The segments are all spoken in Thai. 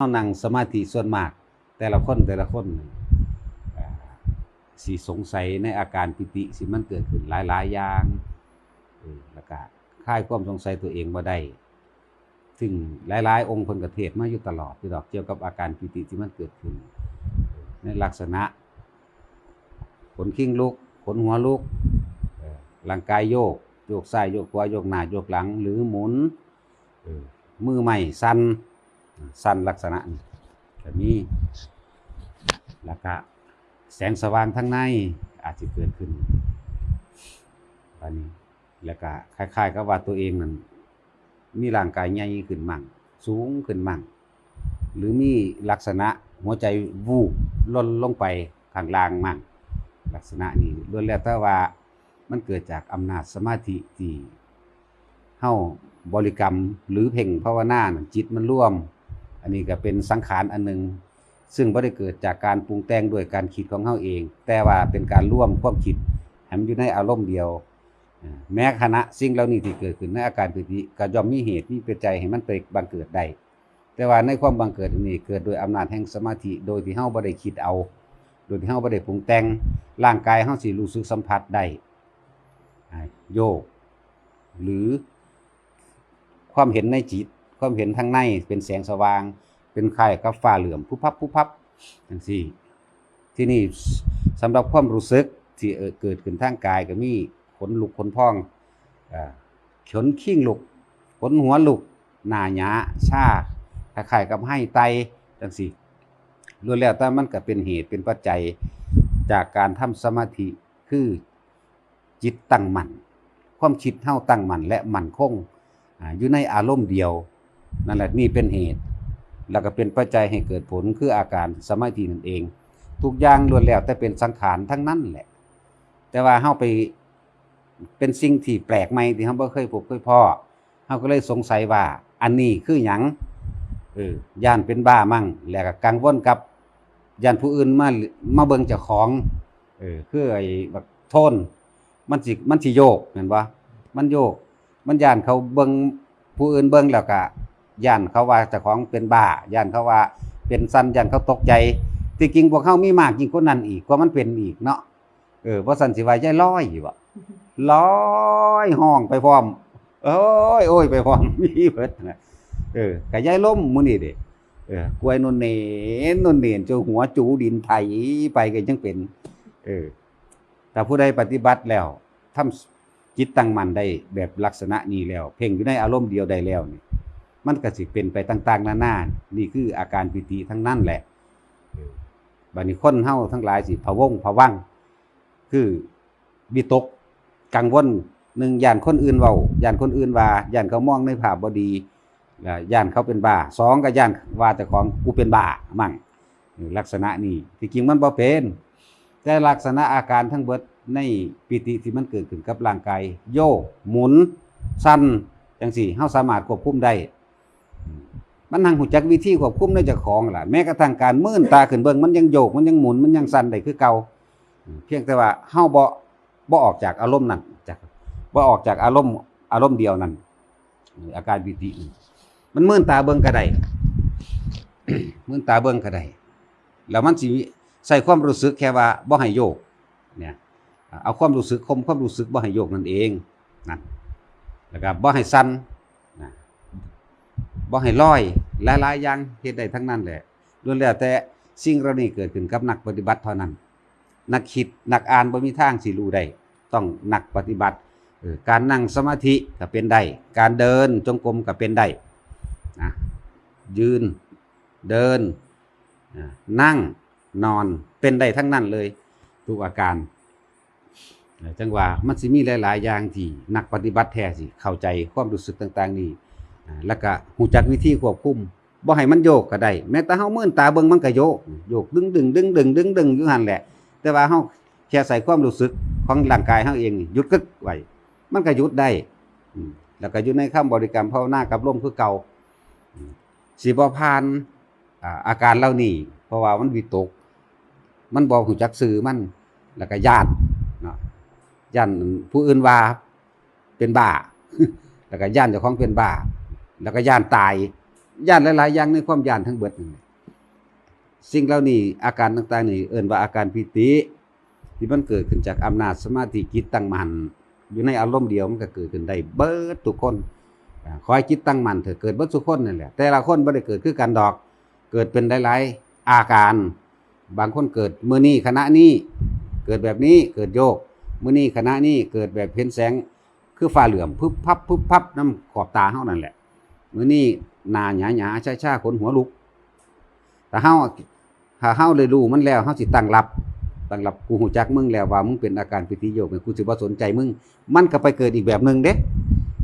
เฮานั่งสมาธิส่วนมาก แต่ละคนแต่ละคนสิสงสัยในอาการปิติสิมันเกิดขึ้นหลายๆอย่างแล้วก็คลายความสงสัยตัวเองบ่ได้ซึ่งหลายๆ องค์เพิ่นก็เทศมาอยู่ตลอดที่ดอกเกี่ยวกับอาการปิติที่มันเกิดขึ้น ในลักษณะขนคิ้งลุกขนหัวลุกร่างกายโยก โยกซ้ายโยกขวาโยกหน้าโยกหลัง หรือหมุนมือใหม่สั่น สั่นลักษณะนี้ก็มีแล้วก็แสงสว่างทั้งในอาจจะเกิดขึ้นอันนี้แล้วก็คล้ายๆกับว่าตัวเองนั้นมีร่างกายใหญ่ขึ้นมั่ง สูงขึ้นมั่ง หรือมีลักษณะหัวใจวูบล่นลงไปข้างล่างมั่ง ลักษณะนี้ล้วนแล้วแต่ว่ามันเกิดจากอำนาจสมาธิที่เฮาบริกรรมหรือเพ่งภาวนาน่ะจิตมันร่วม นนี้ก็เป็นสังขารอันหนึ่งซึ่งบ่ได้เกิดจากการปรุงแต่งด้วยการคิดของเฮาเอง แต่ว่าเป็นการร่วมความคิดให้มันอยู่ในอารมณ์เดียว แม้ขณะสิ่งเหล่านี้ที่เกิดขึ้นในอาการปิติก็ย่อมมีเหตุมีปัจจัยให้มันไปบังเกิดได้แต่ว่าในความบังเกิดนี้เกิดโดยอำนาจแห่งสมาธิโดยที่เฮาบ่ได้คิดเอา โดยที่เฮาบ่ได้ปรุงแต่งร่างกายเฮาสิรู้สึกสัมผัสได้โยก หรือความเห็นในจิต ความเห็นทางในเป็นแสงสว่าง เป็นคล้ายกับฟ้าเหลื่อมพุพับพุพับจังซี่ ที่นี่สำหรับความรู้สึกที่เกิดขึ้นทางกายก็มีขนลุกขนพองขนขิ้งลุกขนหัวลุกหน้าหยาชาคล้ายๆกับให้ไตจังซี่ล้วนแล้วแต่มันก็เป็นเหตุเป็นปัจจัยจากการทำสมาธิคือจิตตั้งมั่นความคิดเฮาตั้งมั่นและมั่นคงออยู่ในอารมณ์เดียว นั่นแหละนี่เป็นเหตุ แล้วก็เป็นปัจจัยให้เกิดผลคืออาการสมาธินั่นเอง ทุกอย่างล้วนแล้วแต่เป็นสังขารทั้งนั้นแหละ แต่ว่าเฮาไปเป็นสิ่งที่แปลกใหม่ที่เฮาบ่เคยพบเคยพอเฮาก็เลยสงสัยว่า อันนี้คือหยังเออย่านเป็นบ้ามั่ง แล้วก็กังวลกับย่านผู้อื่นมามาเบิ่งเจ้าของเออคือไอ้บักโทนมันสิมันสิโยกเห็นบ่มันโยก มันย่านเขาเบิ่งผู้อื่นเบิ่งแล้วก็ ย่านเขาว่าเจ้าของเป็นบ้าย่านเขาว่าเป็นสันย่านเขาตกใจที่จริงพวกเขามีมากยิ่งกว่านั้นอีกกว่ามันเป็นอีกเนาะเออบ่ซั่นสิว่าใจลอยอยู่บ่ลอยห้องไปพร้อมโอ้ยโอ้ยไปพร้อมมีเบิดนเออกะยายล้มมื้อนี้เด้เออกล้วยนุ่นเนนนุ่นเนนจนหัวจูดินไถไปก็ยังเป็น เออถ้าผู้ใดปฏิบัติแล้วทำจิตตั้งมั่นได้แบบลักษณะนี้แล้ว เพ่งอยู่ในอารมณ์เดียวได้แล้วนี่ มันก็สิเป็นไปต่างๆนานานี่คืออาการปิติทั้งนั้นแหละบัดนี้คนเฮาทั้งหลายสิพะวงพะวังคือวิตกกังวลหนึ่งย่านคนอื่นเว้าย่านคนอื่นว่าย่านเขามองในภาพบ่ดีย่านเขาเป็นบ้าสองก็ย่านว่าแต่ของกูเป็นบ้ามั่งลักษณะนี้ที่จริงมันบ่เป็น แต่ลักษณะอาการทั้งเบิดในปิติที่มันเกิดขึ้นกับร่างกายโยกหมุน สั่นจังซี่เฮาสามารถควบคุมได้ มันทางหูจักวิธีควบคุมในเจ้าของล่ะแม้กระทั่งการมื่นตาขึ้นเบิ่งมันยังโยกมันยังหมุนมันยังสั่นได้คือเก่าเพียงแต่ว่าเฮาบ่บ่ออกจากอารมณ์นั้นจากบ่ออกจากอารมณ์อารมณ์เดียวนั้นอาการวิธีมันมื่นตาเบิ่งก็ได้มื่นตาเบิ่งก็ได้แล้วมันสิใส่ความรู้สึกแค่ว่าบ่ให้โยกเนี่ยเอาความรู้สึกคมความรู้สึกบ่ให้โยกนั่นเองนั่นแล้วก็บ่ให้สั่น บ่ให้ลอย หลายๆอย่างเฮ็ดได้ทั้งนั้นแหละล้วนแล้วแต่สิ่งเหล่านี้เกิดขึ้นกับนักปฏิบัติเท่านั้น นักคิดนักอ่านบ่มีทางสิรู้ได้ต้องนักปฏิบัติเออการนั่งสมาธิก็เป็นได้ การเดินจงกรมก็เป็นได้นะยืนเดินนั่งนอนเป็นได้ทั้งนั้นเลย ทุกอาการจังว่ามันสิมีหลาย ๆ อย่างที่นักปฏิบัติแท้สิเข้าใจความรู้สึกต่าง ๆ นี่ แล้วก็หูจักวิธีควบคุมบ่ให้มันโยกก็ได้แม้แต่เฮามื่นตาเบิ่งมันก็โยกโยกดึงดึงดึงดึงดึงดึงอยู่หั่นแหละ แต่ว่าเฮาแค่ใส่ความรู้สึกของร่างกายเฮาเองหยุดกึกไว้มันก็หยุดได้แล้วก็อยู่ในคำบริกรรมภาวนากับลมคือเก่าสิบ่ผ่านอาอาการเหล่านี้เพราะว่ามันวิตก มันบ่ฮู้จักสื่อมัน แล้วก็ย่านเนาะย่านผู้อื่นว่าเป็นบ้า แล้วก็ย่านเจ้าของเป็นบ้า แล้วก็ย่านตายย่านหลาย ๆ อย่างในความย่านทั้งเบิดนั่นสิ่งเหล่านี้อาการต่าง ๆ นี่เอิ้นว่าอาการปิติ ที่มันเกิดขึ้นจากอำนาจสมาธิจิตตั้งมันอยู่ในอารมณ์เดียวมันก็เกิดขึ้นได้เบิดทุกคนขอให้จิตตั้งมันเถอะเกิดเบิดทุกคนนั่นแหละแต่ละคนบ่ได้เกิดคือกันดอก เกิดเป็นหลาย ๆ อาการ บางคนเกิดมื้อนี้คณะนี้เกิดแบบนี้เกิดโยกมื้อนี้คณะนี้เกิดแบบเห็นแสงคือฟ้าเหลือมพึบพับพึบพับน้ำขอบตาเฮานั่นแหละ มื้อนี้หน้าหยาๆช้าขนหัวลุกแต่เฮาถ้าเฮาเลยรู้มันแล้วเฮาสิตั้งรับตั้งรับกูหูจักมึงแล้วว่ามึงเป็นอาการปิติโยกเนี่ยกูสิบ่สนใจมึง มันก็ไปเกิดอีกแบบหนึงเด้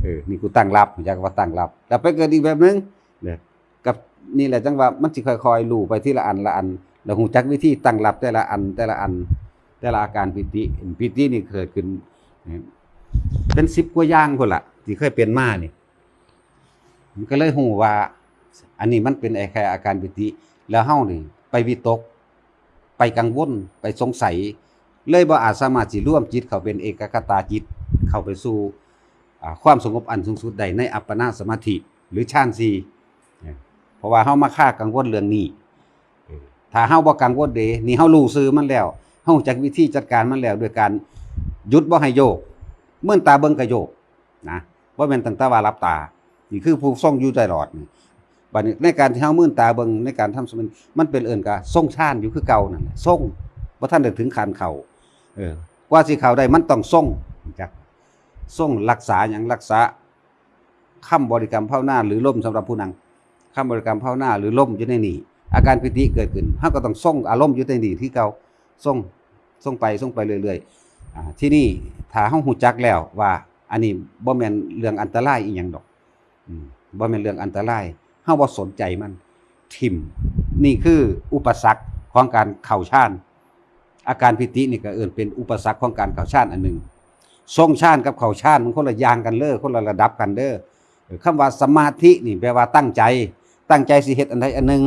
เออนี่กูตั้งรับหูจักว่าตั้งรับแล้วไปเกิดอีกแบบหนึงเนี่ยกับนี่แหละจังว่ามันสิค่อยๆรู้ไปทีละอันละอันแล้วหูจักวิธีตั้งรับแต่ละอันแต่ละอัน แต่ละอาการปิติปิตินี่เกิดขึ้นเนี่ยเป็น10กว่าอย่างพุ่นล่ะที่เคยเป็นมานี่ มันก็เลยฮู้ว่า อันนี้มันเป็นไอ้แค่อาการปิติ แล้วเฮานี่ ไปวิตก ไปกังวลไปสงสัย เลยบ่อาจสามารถสิร่วมจิตเขาเป็นเอกคตาจิต เข้าไปสู่ความสงบอันสูงสุดใดในอัปปนาสมาธิ หรือฌานสี่เพราะว่าเฮามาค่ากังวลเรื่องนี้ถ้าเฮาบ่กังวลเดะนี่เฮารู้ซื่อมันแล้วเฮาจักวิธีจัดการมันแล้วด้วยการหยุดบ่ให้โยกเมื่อตาเบิ่งก็โยกนะบ่แม่นตั้งแต่ว่าหลับตา นี่คือผู้ทรงอยู่ตลอดนี่บัดนี้ในการที่เฮามื่นตาเบิงในการทำสมมันเป็นเอิ้นกะทรงชานอยู่คือเก่านั่นทรงบ่ทันได้ถึงขันเขาเออกว่าสิเข้าได้มันต้องทรงจักทรงรักษาหยังรักษาคำบริกรรมภาวนาหรือลมสำหรับผู้นั่งคำบริกรรมภาวนาหรือลมอยู่ในนี่อาการปิติเกิดขึ้นเฮาก็ต้องทรงอารมณ์อยู่ในนี่ที่เก่าทรงทรงไปทรงไปเรื่อยๆอ่าที่นี่ถ้าเฮาฮู้จักแล้วว่า อันนี้บ่แม่นเรื่องอันตรายอีหยังดอก บ่แม่นเรื่องอันตรายเฮาบ่สนใจมัน ทิมนี่คืออุปสรรคของการเข้าฌานอาการปิตินี่ก็เอิ้นเป็นอุปสรรคของการเข้าฌานอันหนึ่งทรงฌานกับเข้าฌานมันคนละอย่างกันเลยคนละระดับกันเด้อเออคำว่าสมาธินี่แปลว่าตั้งใจ ตั้งใจสิเฮ็ดอันใดอันหนึ่ง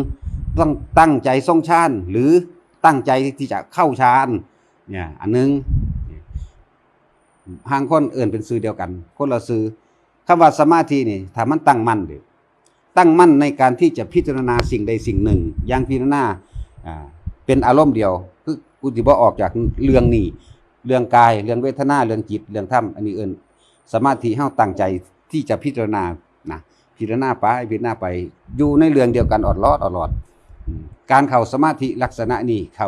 ต้องตั้งใจทรงฌานหรือตั้งใจที่จะเข้าฌานเนี่ยอันหนึงห่างคนเอิ้นเป็นชื่อเดียวกัน คนละชื่อ คำว่าสมาธินี่ถ้ามันตั้งมั่นเด้อตั้งมั่นในการที่จะพิจารณาสิ่งใดสิ่งหนึ่งอย่างพิจารณาเป็นอารมณ์เดียว คือกูสิบ่ออกจากเรื่องนี้เรื่องกายเรื่องเวทนาเรื่องจิตเรื่องธรรมอันนี้เอินสมาธิเฮาตั้งใจที่จะพิจารณานะพิจารณาไปพิจารณาไปอยู่ในเรื่องเดียวกันอดลอดอดลอด การเข้าสมาธิลักษณะนี้เข้า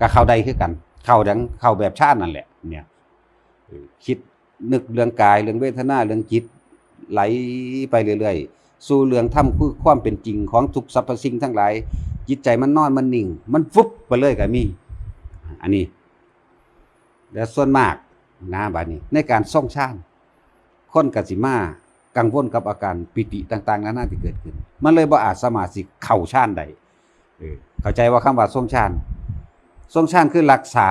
ก็เข้าได้คือกัน เข้าดังเข้าแบบชาตินั่นแหละเนี่ยคิดนึกเรื่องกายเรื่องเวทนาเรื่องจิต ไหลไปเรื่อยๆ สู่เรื่องธรรมคือความเป็นจริงของทุกสรรพสิ่งทั้งหลาย จิตใจมันนอนมันนิ่ง มันฟุบไปเลยก็มี อันนี้ และส่วนมากนะบานี้ ในการส่องชานคนกสิมากังวลกับอาการปิติต่างๆนานาที่เกิดขึ้น มันเลยบ่อาจสมาสิเข้าฌานได้เข้าใจว่าคำว่าทรงฌานทรงฌานคือรักษา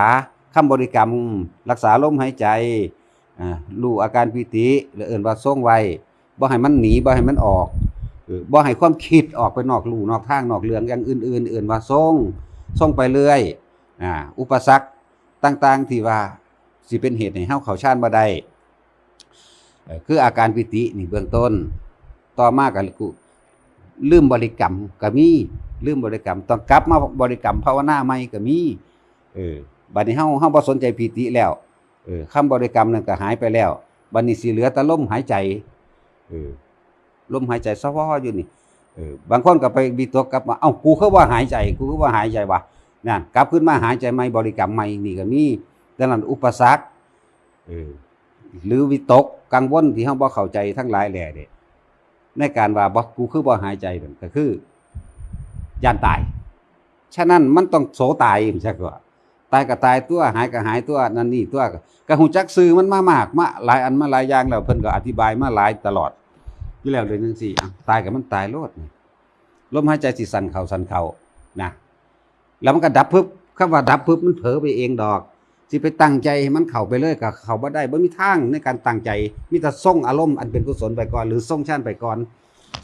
คำบริกรรม รักษาลมหายใจรู้อาการปิติหรือเอิ่นว่าทรงไว้ บ่ให้มันหนีบ่ให้มันออกเออบ่ให้ความคิดออกไปนอกลู่นอกทางนอกเรื่องอย่างอื่นๆอื่นว่าทรงทรงไปเรื่อยอ่าอุปสรรคต่างๆที่ว่าสิเป็นเหตุให้เฮาเข้าฌานบ่ได้คืออาการปิตินี่เบื้องต้น ต่อมาก็กูลืมบริกรรมก็มีลืมบริกรรมต้องกลับมาบริกรรมภาวนาใหม่ก็มีเออบัดนี้เฮาเฮาบ่สนใจปีติแล้วเออคำบริกรรมนั่นก็หายไปแล้วบัดนี้สิเหลือแต่ลมหายใจ เออลมหายใจซะว่าอยู่นี่เออบางคนก็ไปวิตกกลับมาเอ้ากูคือว่าหายใจกูคือว่าหายใจวะนั่นกลับขึ้นมาหายใจใหม่บริกรรมใหม่นี่ก็มีดังนั้นอุปสรรคเออหรือวิตกกังวลที่เฮาบ่เข้าใจทั้งหลายแหล่เด้ในการว่าบ่กูคือบ่หายใจนั่นก็คือย่านตาย ฉะนั้นมันต้องโสตายใช่กว่าายก็ตายตัวหายก็หายตัวนั่นนี่ตัวก็หูจักซื้อมันมามากมาหลายอันมาหลายอย่างแล้วเพิ่นก็อธิบายมาหลายตลอดอยู่แล้วเลยจังซี่อะตายก็มันตายโลดลมหายใจสิสั่นเข้าสั่นเข้านะแล้วมันก็ดับพึบคำว่าดับพึบมันเผลอไปเองดอกสิไปตั้งใจให้มันเข้าไปเลยก็เข้าบ่ได้บ่มีทางในการตั้งใจมีแต่ส่งอารมณ์อันเป็นกุศลไปก่อนหรือส่งชานไปก่อน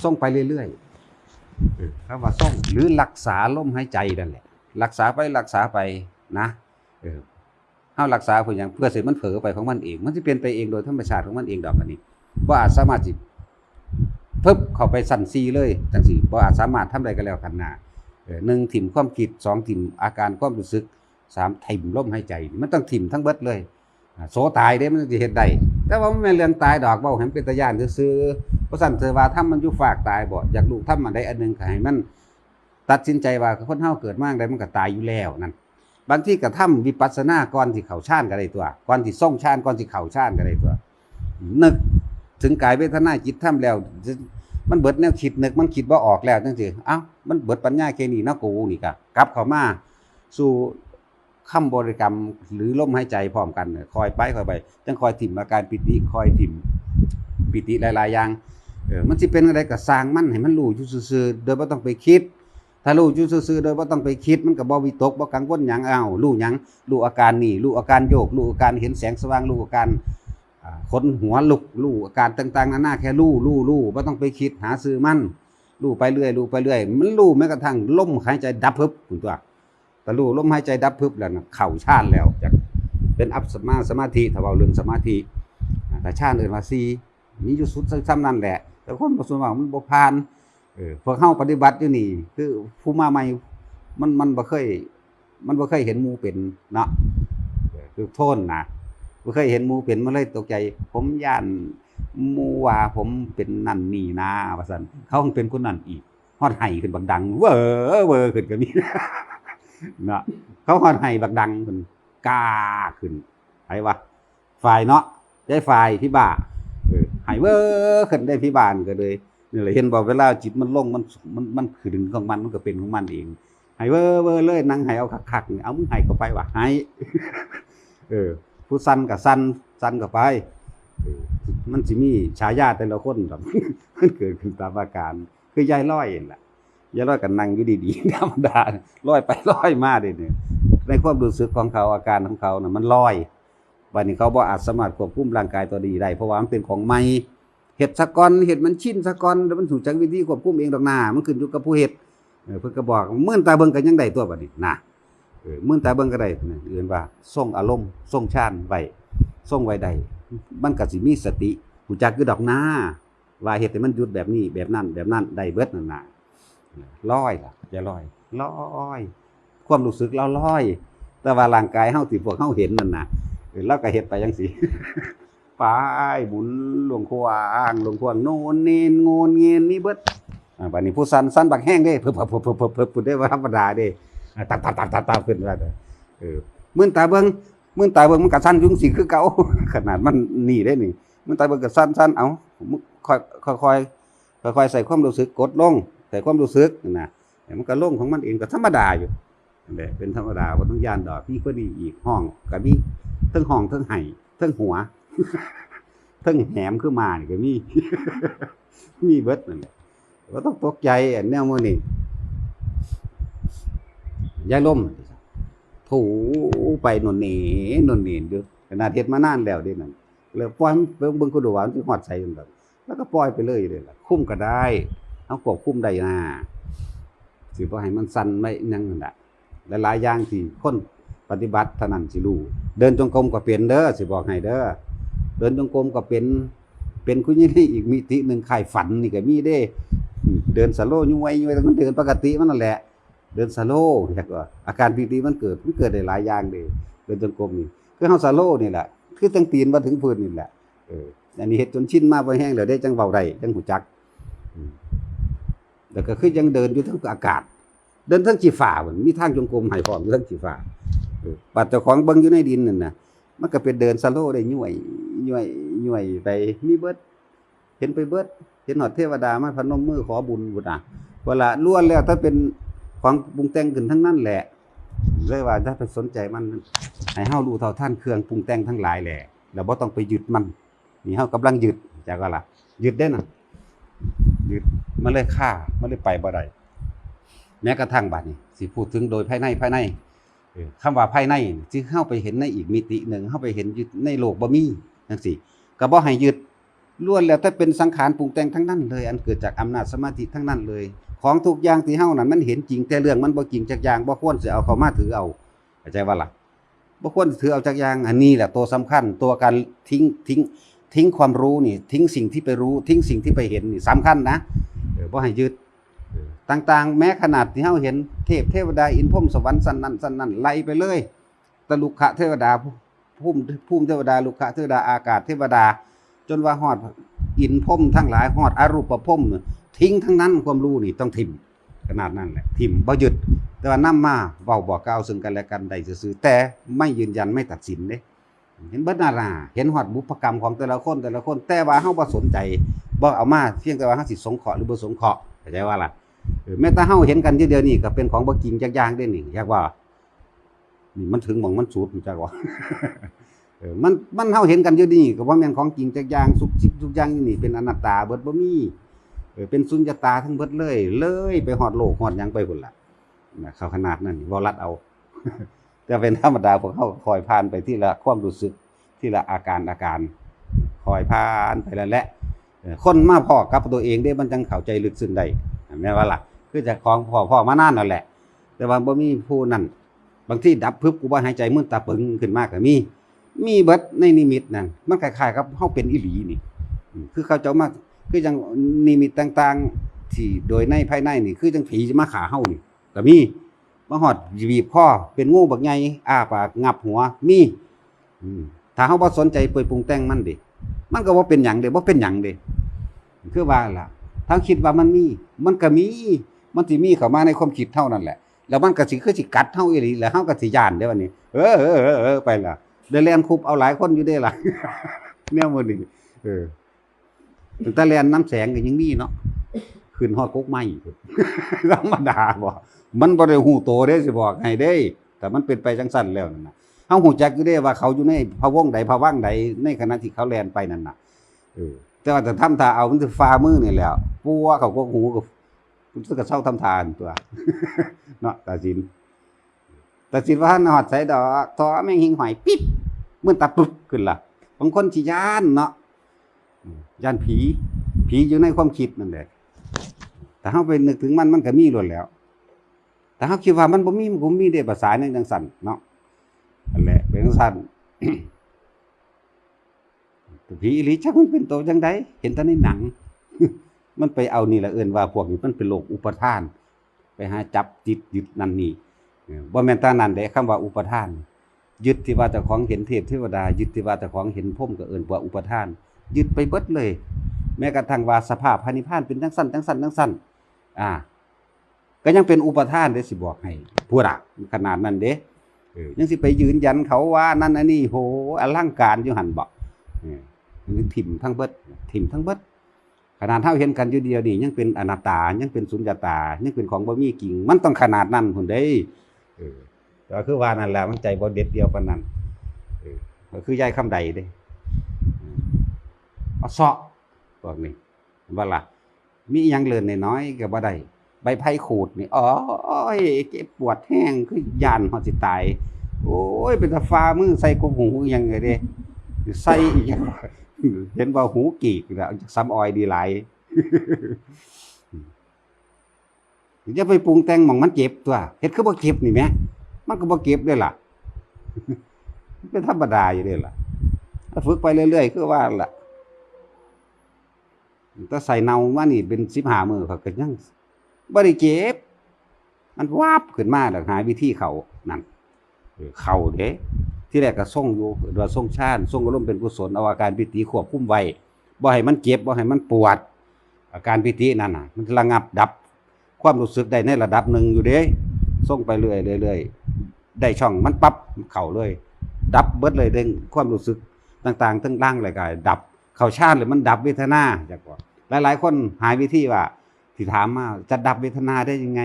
ส่งไปเรื่อยๆเออคำว่าส่งหรือรักษาลมหายใจนั่นแหละ รักษาไปรักษาไป นะเออเฮารักษาเพื่อหยังเพื่อสิมันเผลอไปของมันเอง มันสิเป็นไปเองโดยธรรมชาติของมันเองดอกอันนี้บ่อาจสามารถสิปึ๊บเข้าไปสั่นซีเลยจังซี่บ่อาจสามารถทำได้ก็แล้วกันนะเออหนึ่งถิ่มความคิดสองถิ่มอาการความรู้สึกสามถิ่มลมหายใจ มันต้องถิ่มทั้งเบิดเลยโสตายเด้มันสิเฮ็ดได้แต่ว่ามันแม่นเรื่องตายดอกเว้าให้มันเป็นตาย่านซื่อเพราะสั่นเธอว่าถ้ามันอยู่ฝากตายบ่อยากรู้ทำมันได้อันหนึ่งให้มัน ตัดสินใจว่าคนเฮาเกิดมากได้มันก็ตายอยู่แล้วนั่น บางที่ก็ทำวิปัสสนาก่อนสิเข้าฌานก็ได้ตัวก่อนสิส่งฌานก่อนสิเข้าฌานก็ได้ตัว นึกถึงกายเวทนาจิตทำแล้ว มันเบิดแนวคิดนึกมันคิดว่าออกแล้วจังซี่เอ้ามันเบิดปัญญาแค่นี้นะกูนี่ก็กลับเข้ามาสู่คำบริกรรมหรือลมหายใจพร้อมกันคอยไปคอยไปจังคอยถิ่มอาการปิติคอยถิ่มปิติหลายๆอย่างเออมันสิเป็นอะไรก็สร้างมันให้มันรู้อยู่ซื่อๆโดยบ่ต้องไปคิด ถ้ารู้อยู่ซื่อๆโดยบ่าต้องไปคิดมันก็บ่วิตกบ่กังวลหยังอ้าวรู้หยังรู้อาการนี่รู้อาการโยกรู้อาการเห็นแสงสว่างรู้อาการขนหัวลุกลู่อาการต่างๆนานาแค่ลู่ลู่ลู่ไม่ต้องไปคิดหาซื้อมันลู่ไปเรื่อยลู่ไปเรื่อย มันลู่แม้กระทั่งลมหายใจดับพึบคุณตัวแต่ลู่ลมหายใจดับพึบแล้วนะเข่าชาติแล้วจากเป็นอัปสมาสมาธิถ้าเราเรื่องสมาธิอ่าแต่ชาติอื่นมาซีมีอยู่สุดซ้ำนั่นแหละ แต่คนบางส่วนว่ามันบ่ผ่าน เออพวกเฮาปฏิบัติอยู่นี่ คือผู้มาใหม่มันมันบ่เคย มันบ่เคยเห็นหมูเป็นเนาะคือโทษนะบ่เคยเห็นหมูเป็นมาเลยตกใจ ผมย่านหมูว่าผมเป็นนั่นนี่นาว่าซั่นเขาคงเป็นคนนั้นอีกฮอดไห้ขึ้นบักดัง เว้อเว้อขึ้นก็มีเนาะเขาฮอดไห้บักดังขึ้นกาขึ้นไผวะฝ่ายเนาะได้ฝ่ายพี่บ้าเออไห้เว้อขึ้นได้พี่บ้านก็เลย นี่แหละเห็นบ่เวลาจิตมันลงมันมันมันขึ้นของมันมันก็เป็นของมันเองไห้เว้อเว้อเลยนั่งไห้เอาคักๆนี่เอามึงห้เข้าไปว่ะไห้เออ ผู้สั้นกับสั้นสั้นกับไปมันสิมีฉายาแต่ละคนครับมันเกิดขึ้นตามอาการ คือยายร้อยนั่นแหละยายร้อยกันนั่งอยู่ดีๆธรรมดาร้อยไปร้อยมาเด้เนี่ยในความรู้สึกของเขาอาการของเขาน่ะมันลอยวันนี้เขาบ่อาจสามารถควบคุมร่างกายตัวดีได้เพราะว่ามันเป็นของใหม่ เฮ็ดสะกอนเฮ็ดมันชินสะกอนแล้วมันถูกจักวิธีควบคุมเองดอกหน้ามันขึ้นอยู่กับผู้เฮ็ดเพิ่นก็บอกเมื่นตาเบิ่งกันยังได้ตัวบัดนี้นะเมื่นตาเบิ่งก็ได้เอื่นว่าส่งอารมณ์ส่งชานไว้ส่งไว้ได้มันก็สิมีสติหูจักคือดอกหน้าว่าเฮ็ดมันหยุดแบบนี้แบบนั้น แบบนั้นได้เบิดนั่นน่ะลอยล่ะอย่าลอยลอย ความรู้สึกเราลอย แต่ว่าร่างกายเฮาที่พวกเฮาเห็นนั่นน่ะเออเราก็เฮ็ดไปจัง ไปหมุนลงควางลวงควางโนนเนนโงนเงียนมีเบิดอ่าบัดนี้ผู้สันสันบักแห้งเด้เพิ่บเพิ่บเพิ่บเพิ่บเพิ่บเพิ่บได้ว่าธรรมดาเด้ตับตับตับตับตับขึ้นมาเลยเออมื่นตาเบิ่งมื่นตาเบิ่งมันก็สั้นยุ่งสิคือเก่าขนาดมันนี่ได้นี่มื่นตาเบิ่งก็สั้นสั้นเอาค่อยค่อยค่อยค่อยใส่ความรู้สึกกดลงใส่ความรู้สึกนะแต่มันก็ลงของมันเองก็ธรรมดาอยู่แหละเป็นธรรมดาบ่ต้องยานดอกพี่ก็ดีอีกห้องก็มีเทั้งห้องทั้งไห้ทั้งหัว ทั้งแหมคือมานี่ก็มี มีเบิดนั่นแหละบ่ต้องตกใจอันแนวมือนี้ยายล่มถูไปนนเนนนเนนอยู่ขนาดเฮ็ดมานานแล้วเด้นั่นเลยปล่อยเบิ่งเบิ่งก็ดูว่ามันสิฮอดใส่มันแบบแล้วก็ปล่อยไปเลยเลยล่ะคุ้มก็ได้เอาควบคุมได้นะสิบ่ให้มันสั่นไว้นั่นนั่นน่ะหลายๆอย่างที่คนปฏิบัติเท่านั้นสิรู้เดินจงกรมก็เป็นเด้อสิบอกให้เด้อ เดินจงกรมก็เป็น เป็นคุณยี่นี่อีกมิติหนึ่งคล้ายฝันนี่ก็มีเด้ เดินสโลยุ่ยยุ่ยมันเดินปกติมันนั่นแหละ เดินสโลอยากว่าอาการปีติมันเกิดมันเกิดได้หลายอย่างเลยเดินจงกรมนี่คือเฮาสโลนี่แหละคือตั้งตีนมาถึงพื้นนี่แหละเอออันนี้เฮ็ดจนชินมาบ่แห้งแล้วได้จังเว้าได้จังหูจักแล้วก็คือยังเดินอยู่ทั้งอากาศ เดินทั้งจีฟ้าเหมันมีทางจงกรมห้พร้อมอยู่ทั้งจีฟ้าเออบัดเจ้าของเบิ่งอยู่ในดินนั่นนะมันก็เป็นเดินสโลได้ย่วย ย่วยย่วยไปมีเบิด เห็นไปเบิด เห็นหอดเทวดามาพนมมือขอบุญบุญอะเวลาล้วนแล้วถ้าเป็นของปรุงแต่งขึ้นทั้งนั้นแหละเลยว่าถ้าไปสนใจมันให้เฮารู้เท่าท่านเครื่องปรุงแต่งทั้งหลายแหละแล้วบ่ต้องไปยึดมันนี่เฮากำลังยึดจากว่าล่ะยึดได้น่ะยึดมันเลยฆ่ามันเลยไปบ่ได้แม้กระทั่งบัดนี้สิพูดถึงโดยภายในภายในเออคำว่าภายในสิเฮาไปเห็นในอีกมิติหนึ่งเฮาไปเห็นในโลกบ่มี จังซี่ก็บ่ให้ยึดล้วนแล้วถ้าเป็นสังขารปรุงแต่งทั้งนั้นเลย อันเกิดจากอำนาจสมาธิทั้งนั้นเลย ของทุกอย่างที่เฮานั้นมันเห็นจริงแต่เรื่องมันบ่จริงจักอย่างบ่ควรสิเอาเข้ามาถือเอาเข้าใจว่าล่ะบ่ควรถือเอาจักอย่างอันนี้แหละตัวสำคัญตัวการทิ้งทิ้งทิ้งความรู้นี่ ทิ้งสิ่งที่ไปรู้ทิ้งสิ่งที่ไปเห็นนี่สำคัญนะเออบ่ให้ยึดต่างๆ แม้ขนาดที่เฮาเห็นเทพเทวดาอินพรมสวรรค์สันนั้นสันนั้นไล่ไปเลยตะลุกขะเทวดา ภูมิภูมิเทวดาลุขะเทวดาอากาศเทวดา จนว่าฮอดอินพรหมทั้งหลายฮอดอรูปพรหมเนี่ยทิ้งทั้งนั้นความรู้นี่ต้องทิมขนาดนั้นแหละทิมบ่ยึดแต่ว่านำมาเว้าบอกกล่าวซึ่งกันและกันได้ซื่อแต่ไม่ยืนยันไม่ตัดสินเด้เห็นเบิดนาราเห็นฮอดบุพกรรมของแต่ละคนแต่ละคน แต่ว่าเฮาบ่สนใจบ่เอามาเพียงแต่ว่าเฮาสิสงเคราะห์หรือบ่สงเคราะห์เข้าใจว่าล่ะแม้แต่เฮาเห็นกันอยู่เดียวนี้ก็เป็นของบ่จริงจักอย่างเด้นี่อยากว่า นี่มันถึงมองมันสุดรู้จักว่าเออมันมันเฮาเห็นกันอยู่นี่ก็บ่แม่นของจริงจักอย่างสุกจิกทุกอย่างนี่เป็นอนัตตาเบิดบ่มีเออเป็นสุญญตาทั้งเบิดเลย เลยไปฮอดโลกฮอดหยังไปพุ่นล่ะนะเขาขนาดนั้นบ่รัดเอาแต่เป็นธรรมดาพวกเขาคอยผ่านไปที่ละความรู้สึกที่ละอาการอาการ คอยผ่านไปแล้วแหละคนมาพ่อกับตัวเองได้มันจังเข้าใจลึกซึ้งได้แม่ว่าล่ะ คือจะของพ่อพ่อมานานนั่นแหละ แต่ว่าบ่มีผู้นั้น บางที่ดับพึบกูบ่หายใจมึนตาปึงขึ้นมากก็มี มีเบิดในนิมิตนั่นมันคล้ายๆกับเฮาเป็นอีหลีนี่ คือเขาเจ้ามาคือจังนิมิตต่างๆ ที่โดยในภายในนี่ คือจังผีจะมาขาเฮานี่ก็มีมาฮอดบีบคอเป็นงูบักใหญ่อ้าปากงับหัวมีถ้าเฮาบ่สนใจเปิดปรุงแต่งมันดิมันก็บ่เป็นหยังเด้บ่เป็นหยังเด้คือว่าล่ะถ้าคิดว่ามันมี มันก็มี มันสิมีเข้ามาในความคิดเท่านั้นแหละ แล้วมันก็สิคือสิกัดเฮาอีหลีแล้วเฮาก็สิย่านเด้วันนี้ เออเออเออเออไปล่ะได้เรียนคุบเอาหลายคนอยู่ได้ล่ะแนวมื้อนี้เออตั้งแต่เรียนน้ำแสงก็ยังมีเนาะขึ้นฮอดกกไม้ธรรมดาบ่มันบ่ได้ฮู้โตเด้สิบอกให้เด้ แต่มันเป็นไปจังซั่นแล้วนั่นน่ะเฮาฮู้จักอยู่เด้ว่าเขาอยู่ในภาวงใดภาวังใดในขณะที่เขาแล่นไปนั่นน่ะเออแต่ว่าจะทำท่าเอามันสิฟ้ามือนี่แหล้วปัวเขาก็หูก็ มันก็เศร้าทำทานตัวเนาะตาสินแต่สิว่าหอดใส่ดอกทอแม่งหิงหอยปิ๊บมื่นตาปึ๊บขึ้นละบางคนสิย่านเนาะย่านผี ผีอยู่ในความคิดนั่นแหละแต่เฮาไปนึกถึงมันมันก็มีล้วนแล้ว แต่เฮาคิดว่ามันบ่มีมันก็มีได้ภาษาในจังซั่นเนาะนั่นแหละเป็นจังซั่นผีอีหลีจักมันเป็นโตจังไดเห็นแต่ในหนัง มันไปเอานี่ละเอินว่าพวกนี้มันเป็นโรคอุปทาน ไปหาจับจิตยึดนั่นนี่บ่แม่นตานั้นเด้คำว่าอุปทาน ยึดที่ว่าเจ้าของเห็นเทพเทวดา ยึดที่ว่าเจ้าของเห็นพรหมก็เอินว่าอุปทาน ยึดไปเบิดเลย แม้กระทั่งว่าสภาพพระนิพานเป็นจังซั่นจังซั่นจังซั่นอ่า ก็ยังเป็นอุปทานเด้สิบอกให้ผู้ละขนาดนั้นเด้ยังสิไปยืนยันเขาว่านั่นอันนี้โหอลังการอยู่หันบ่เออมันถิ่มทั้งเบิดถิ่มทั้งเบิด ขนาดเท่าเห็นกันอยู่เดียวนี่ยังเป็นอนัตตายังเป็นสุญญตายังเป็นของบ่มีกิ่ง มันต้องขนาดนั้นพุ่นเด้เออก็คือว่านั่นแหละมันใจบ่เด็ดเดียวปานนั้นเออก็คือยายคำใดเด้มเอาเซาะพวกนี้ว่าล่ะมียังเลินน้อยๆก็บ่ได้ใบไผ่ขูดนี่อ๋อยเจ็บปวดแห้งคือยานฮอสิตาย โอ้ยเป็นตาฟ้ามือใส่กบหูยังไงเด้ใส่อีหยัง เห็นว่าหูกีกแล้วซ้ำออยดีหลายจะไปปรุงแต่งมองมันเจ็บตัวเฮ็ดคือบ่เจ็บนี่แหมมันก็บ่เก็บเด้ล่ะเป็นธรรมดาอยู่ด้ล่ะถ้าฝึกไปเรื่อยๆคือว่าล่ะถ้าใส่เนามานี่เป็น15มื้อเขาก็ยังบ่ได้เจ็บ มันวาบขึ้นมาแล้วหาวิธีเขานั่นเข้าเด้ ที่แรกก็ส่งอยู่เอิ้นว่าส่งชาติส่งอารมณ์เป็นกุศลเอาอาการปิติควบคุมไว้บ่ให้มันเจ็บบ่ให้มันปวด อาการปิตินั่นน่ะ มันระงับดับ ความรู้สึกได้ในระดับหนึ่งอยู่เด้ส่งไปเรื่อยๆเรื่อยได้ช่องมันปั๊บเข้าเลย ดับเบิดเลยเด้งความรู้สึกต่างๆทั้งล่างเลยก็ดับ เข้าชาติเลยมันดับเวทนาจักว่าหลายๆ คนหายวิธีว่าที่ถามมาจะดับเวทนาได้ยังไง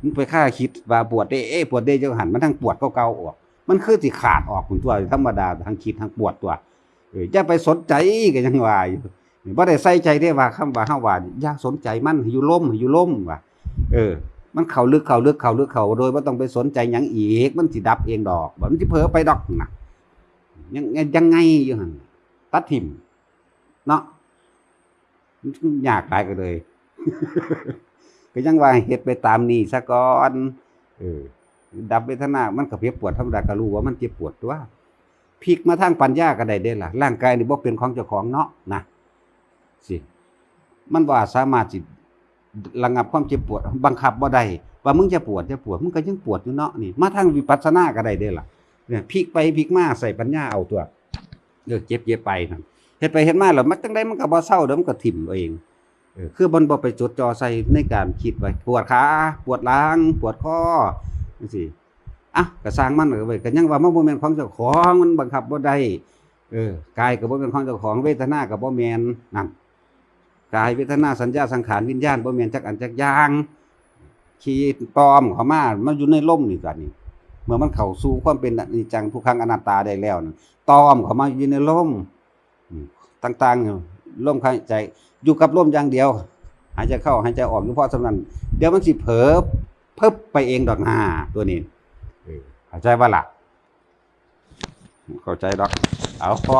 มันไปค่าคิดว่าปวดเด้เอ๊ะปวดเด้จังหันมันทั้งปวดเก่าๆออก มันคือสิขาดออกคุณตัวธรรมดาทางคิดทางปวดตัวเอออย่าไปสนใจก็ยังว่าอยู่บ่ได้ใส่ใจได้ว่าคำว่าเฮาว่าอย่าสนใจมันอยู่ล่มอยู่ล่มว่าเออ มันเข้าลึกเข้าลึกเข้าลึกเข้าโดยบ่ต้องไปสนใจยังอีก มันสิดับเองดอกมันสิเผลอไปดอกนะยังยังไงอยู่หันตัดทิ่มเนาะมันยากหลายก็เลย ก็ยังว่าให้เฮ็ดไปตามนี้ซะก่อนเออ ดับเวทนา มันก็เพียบปวดธรรมดาก็รู้ว่ามันเจ็บปวดตัวพลิกมาทางปัญญาก็ได้เด้ล่ะ ร่างกายนี่บ่เป็นของเจ้าของเนาะนะสิมันว่าสามารถสิระงับความเจ็บปวด บังคับบ่ได้ว่ามึงจะปวดจะปวดมึงก็ยังปวดอยู่เนาะนี่มาทางวิปัสสนาก็ได้เด้ล่ะเนี่ยพลิกไปพลิกมาใส่ปัญญาเอาตัวเลิกเจ็บเย็บไปนั่นเฮ็ดไปเฮ็ดมาแล้วมันจังได้มันก็บ่เศร้าเดี๋ยวมันก็ถิ่มเอาเองเออคือมันบ่ไปจดจ่อใส่ในการคิดไว้ปวดขาปวดหลังปวดคอ จังซี่อะก็สร้างมันเอไว้ก็ยังว่ามันบ่แม่นของเจ้าของมันบังคับบ่ได้เออกายก็บ่เป็นของเจ้าของเวทนาก็บ่แม่นนั่นกายเวทนาสัญญาสังขารวิญญาณบ่แม่นจักอันจักอย่างขี้ปลอมเข้ามามันอยู่ในลมนี่กันนี่เมื่อมันเข้าสู่ความเป็นอนิจจังทุกขังอนัตตาได้แล้วนั่นตอมเข้ามาอยู่ในลมอืมต่างๆเนี่ยลมหายใจอยู่กับลมอย่างเดียวหายใจเข้าหายใจออกอยู่เพราะสำนั้นเดี๋ยวมันสิเผลอ เพิบไปเองดอกหน้าตัวนี้เข้าใจว่าล่ะเข้าใจดอก เอาพ่อ